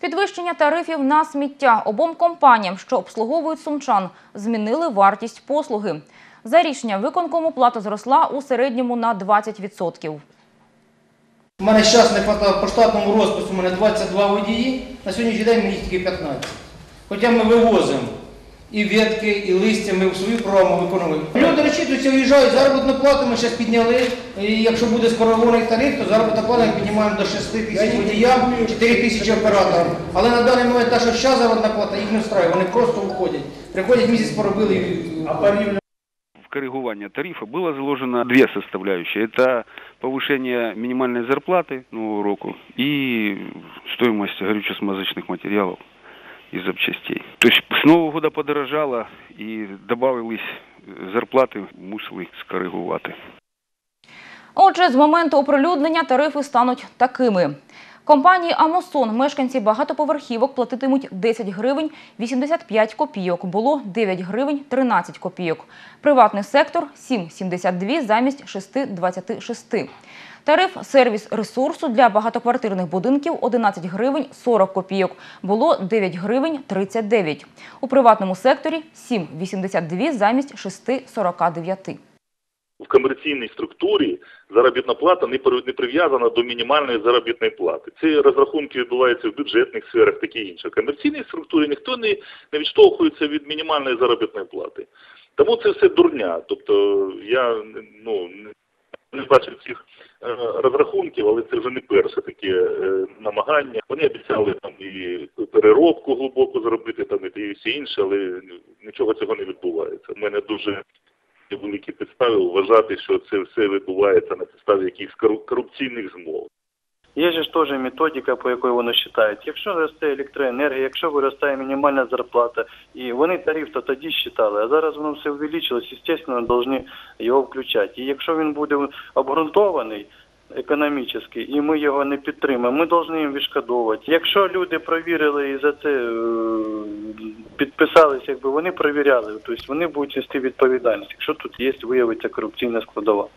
Підвищення тарифів на сміття обом компаніям, що обслуговують сумчан, змінили вартість послуги. За рішення виконкому плата зросла у середньому на 20%. У мене зараз не хватає по штатному розпису, у мене 22 водії, на сьогоднішній день мені тільки 15. Хоча ми вивозимо і ветки, і листя, ми в свою програму виконуємо. Люди розчитуються, виїжджають, заробітну плату ми зараз підняли. І якщо буде скоригований тариф, то заробітну плату ми піднімаємо до 6 тисяч водіям, 4 тисячі операторам. Але на даний момент та, що зараз заробітна плата, їх не встраює, вони просто уходять. Приходять місяць поробили і в коррегирование тарифа было заложено две составляющие. Это повышение минимальной зарплаты нового року и стоимость горюче-смазочных материалов и запчастей. То есть с Нового года подорожало и добавились зарплати, зарплаты, мусили скоригувати. Отже, з моменту оприлюднення тарифи стануть такими. Компанії Амосон мешканці багатоповерхівок платитимуть 10 гривень 85 копійок. Було 9 гривень 13 копійок. Приватний сектор 7,72 замість 6,26. Тариф сервіс ресурсу для багатоквартирних будинків 11 гривень 40 копійок. Було 9 гривень 39. У приватному секторі 7,82 замість 6,49. В комерційній структурі заробітна плата не при- не прив'язана до мінімальної заробітної плати. Ці розрахунки відбуваються в бюджетних сферах, таке інше. В комерційній структурі ніхто не, не відштовхується від мінімальної заробітної плати. Тому це все дурня. Тобто я ну не- бачив цих е, розрахунків, але це вже не перше таке е, намагання. Вони обіцяли там і переробку глибоку зробити, там і все інше, але нічого цього не відбувається. У мене дуже великі підстави вважати, що це все відбувається на підставі якихось корупційних змов. Є ж теж методика, по якій вони вважають. Якщо росте електроенергія, якщо виростає мінімальна зарплата, і вони тариф то тоді вважали, а зараз воно все увеличилось, звісно, повинні його включати. І якщо він буде обґрунтований економічно, і ми його не підтримаємо, ми повинні їм відшкодовувати. Якщо люди провірили і за це підписались, підписалися, якби вони провіряли, тобто вони будуть нести відповідальність, якщо тут є виявиться корупційна складова.